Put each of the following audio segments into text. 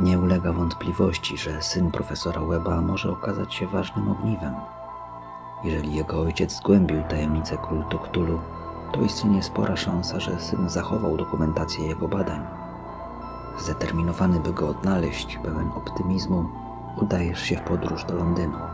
Nie ulega wątpliwości, że syn profesora Weba może okazać się ważnym ogniwem. Jeżeli jego ojciec zgłębił tajemnicę kultu Cthulhu, to istnieje spora szansa, że syn zachował dokumentację jego badań. Zdeterminowany, by go odnaleźć, pełen optymizmu, udajesz się w podróż do Londynu.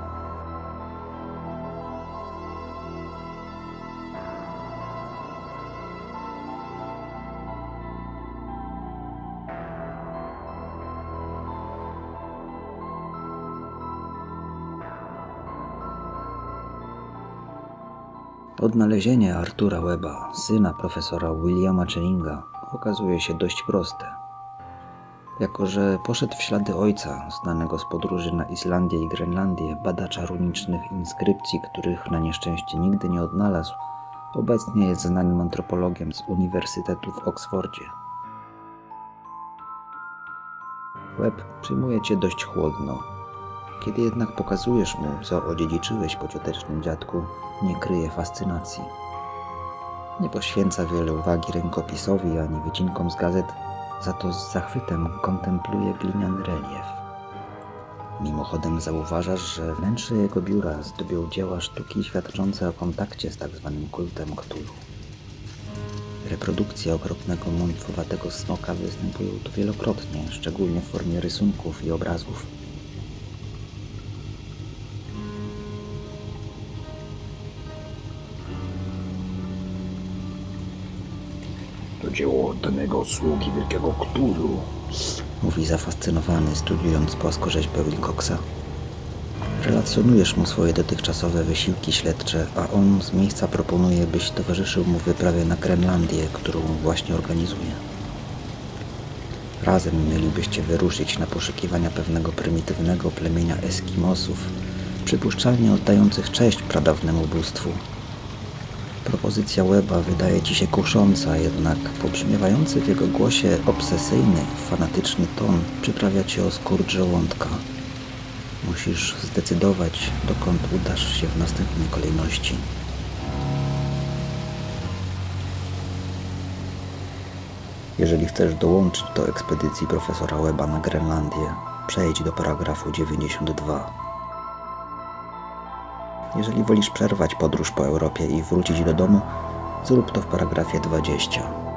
Odnalezienie Artura Weba, syna profesora Williama Channinga, okazuje się dość proste. Jako, że poszedł w ślady ojca, znanego z podróży na Islandię i Grenlandię, badacza runicznych inskrypcji, których na nieszczęście nigdy nie odnalazł, obecnie jest znanym antropologiem z Uniwersytetu w Oksfordzie. Webb przyjmuje cię dość chłodno. Kiedy jednak pokazujesz mu, co odziedziczyłeś po ciotecznym dziadku, nie kryje fascynacji. Nie poświęca wiele uwagi rękopisowi ani wycinkom z gazet, za to z zachwytem kontempluje gliniany relief. Mimochodem zauważasz, że wnętrze jego biura zdobią dzieła sztuki świadczące o kontakcie z tzw. kultem Cthulhu. Reprodukcje okropnego mątwowatego smoka występują tu wielokrotnie, szczególnie w formie rysunków i obrazów. To dzieło oddanego sługi wielkiego Cthulhu. mówi zafascynowany, studiując płaskorzeźbę Wilcoxa. Relacjonujesz mu swoje dotychczasowe wysiłki śledcze, a on z miejsca proponuje, byś towarzyszył mu w wyprawie na Grenlandię, którą właśnie organizuje. Razem mielibyście wyruszyć na poszukiwania pewnego prymitywnego plemienia Eskimosów, przypuszczalnie oddających cześć pradawnemu bóstwu. Propozycja Weba wydaje ci się kusząca, jednak pobrzmiewający w jego głosie obsesyjny, fanatyczny ton przyprawia cię o skurcz żołądka. Musisz zdecydować, dokąd udasz się w następnej kolejności. Jeżeli chcesz dołączyć do ekspedycji profesora Weba na Grenlandię, przejdź do paragrafu 92. Jeżeli wolisz przerwać podróż po Europie i wrócić do domu, zrób to w paragrafie 20.